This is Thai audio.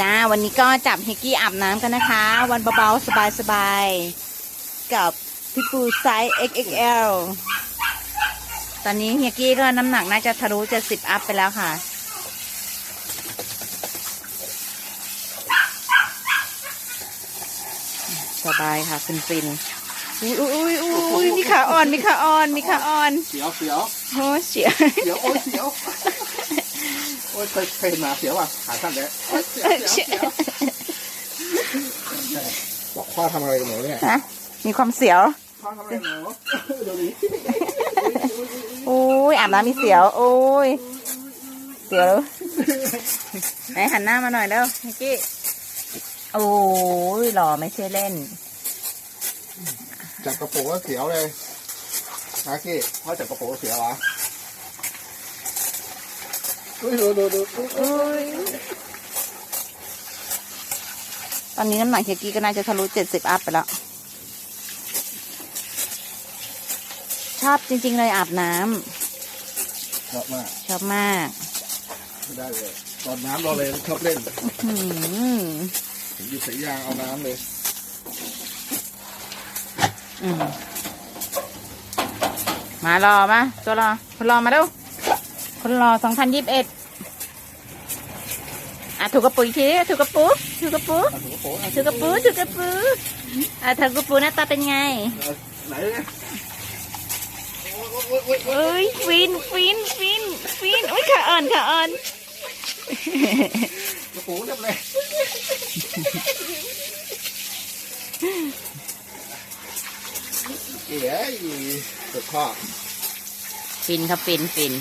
จ้าวันนี้ก็จับเฮกกี้อาบน้ำกันนะคะ วันเบาๆ สบายๆ กับพี่ปูไซส์ XXL ตอนนี้เฮกกี้ก็น้ำหนักน่าจะทะลุจะสิบอัพไปแล้วค่ะ สบายค่ะฟินฟินๆอุ้ยอุ้ยอุ้ยอุ้ยมีขาอ่อน มีขาอ่อน มีขาอ่อน เสียวเสียวโอ้เสียเสียวโอ้ยเสียวโอ้ยเคยเคยเห็นหมาเสียวอะขาสั้นเลยโอ้ยเสียวเสียวเสียวบอกพ่อทำอะไรกับหนูเนี่ยฮะมีความเสียว พ่อทำอะไรกับหนูดูดิโอ้ยอาบน้ำมีเสียว โอ้ย เสียวไหนหันหน้ามาหน่อยเร็วเฮกกี้ โอ้ยหล่อไม่ใช่เล่น จับกระโปรงก็เสียวเลยนะกี้พ่อจับกระโปรงก็เสียวเหรอดูดูดูดูดูโอ้ย ตอนนี้น้ำหนักเฮกกี้ก็น่าจะทะลุเจ็ดสิบอัพไปแล้ว ชอบจริง ๆ เลยอาบน้ำชอบมากชอบมากไม่ได้เลยตอนน้ำเราเลยชอบเล่นหืมถึงอยู่สายยางเอาน้ำเลยอืมมารอมาตัวรอคนรอมาดู คนรอสองพันยิบเอ็ดอะถูกกระปุกอีกทีดิถูกกระปุกถูกกระปุกเอาถุงกระโปรงเอาถูกกระปุกถูกกระปุกอะถูกกระปุกหน้าตาเป็นไงไหนเนี่ยโอ้ยโอ้ยโอ้ยโอ้ยเอ้ยฟินฟินฟินฟินอุ้ยขาอ่อนขาอ่อนกระโปรงเรียบเลยเอ๋ยสุดพ่อฟินครับฟินฟิน